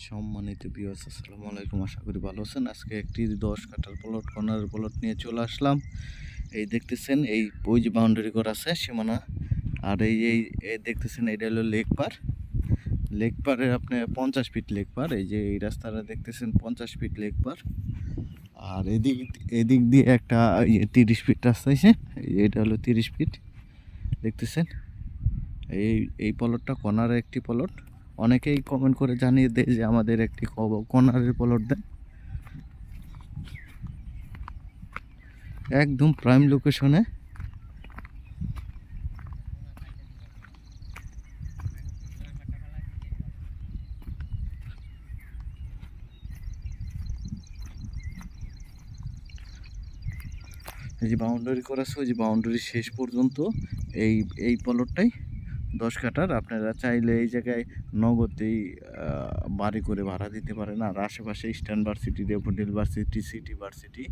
সম্মানিত বিওস আসসালামু আলাইকুম। আশা করি ভালো আছেন। আজকে একটি দশ কাঠার প্লট কর্নার প্লট নিয়ে চলে আসলাম। এই দেখতেছেন, এই ওই যে বাউন্ডারি করা আছে, সীমানা। আর এই এই দেখতেছেন, এটা হলো লেক পার। লেক পারে আপনি পঞ্চাশ ফিট লেক পার। এই যে, এই রাস্তাটা দেখতেছেন, পঞ্চাশ ফিট লেক পার। আর এদিক এদিক দিয়ে একটা তিরিশ ফিট রাস্তা আছে। এটা হলো তিরিশ ফিট দেখতেছেন? এই এই প্লটটা কর্নারের একটি প্লট অনেকেই কমেন্ট করে জানিয়ে দেয় যে আমাদের একটি কব- কর্নারের প্লট দেন একদম প্রাইম লোকেশনে এই যে বাউন্ডারি করা আছে যে বাউন্ডারি শেষ পর্যন্ত এই এই প্লটটাই দশ কাঠার, আপনারা চাইলে এই জায়গায় নগদেই বাড়ি করে ভাড়া দিতে পারেন। আর আশেপাশে ইস্টার্ন ভার্সিটি ডেপুটেল ভার্সিটি সিটি ভার্সিটি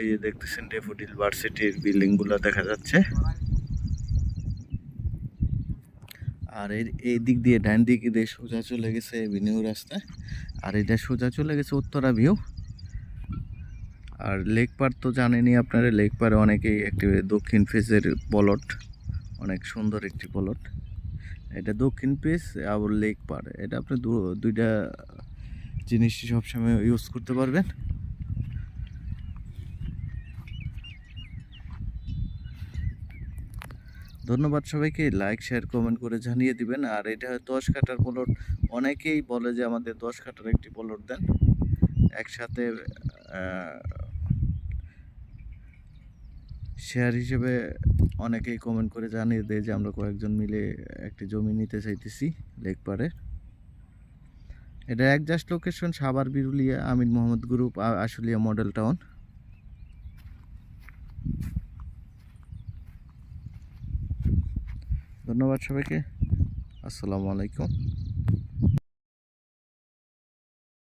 এই যে দেখতেছেন ডেফোডিল ভার্সিটির বিল্ডিংগুলো দেখা যাচ্ছে। আর এর, এই দিক দিয়ে ডান দিক দিয়ে সোজা চলে গেছে এভিনিউ রাস্তা আর এটা সোজা চলে গেছে উত্তরা ভিউ আর লেক পার তো জানেনই আপনারা, লেক পারে অনেকেই একটি দক্ষিণ ফেসের পলট অনেক সুন্দর একটি পলট এটা দক্ষিণ ফেস আবার লেক পার। এটা আপনি দুইটা জিনিসই সবসময় ইউজ করতে পারবেন। ধন্যবাদ সবাইকে। লাইক শেয়ার কমেন্ট করে জানিয়ে দিবেন। আর এটা দশ কাটার প্লট অনেকেই বলে যে আমাদের দশ কাটার একটি প্লট দেন। একসাথে শেয়ার হিসেবে অনেকেই কমেন্ট করে জানিয়ে দেয় যে, আমরা কয়েকজন মিলে একটি জমি নিতে চাইতেছি লেক পারে এটা exact location Savar Birulia, Amin Mohammad group Ashulia model town ধন্যবাদ সবাইকে। আসসালামু আলাইকুম।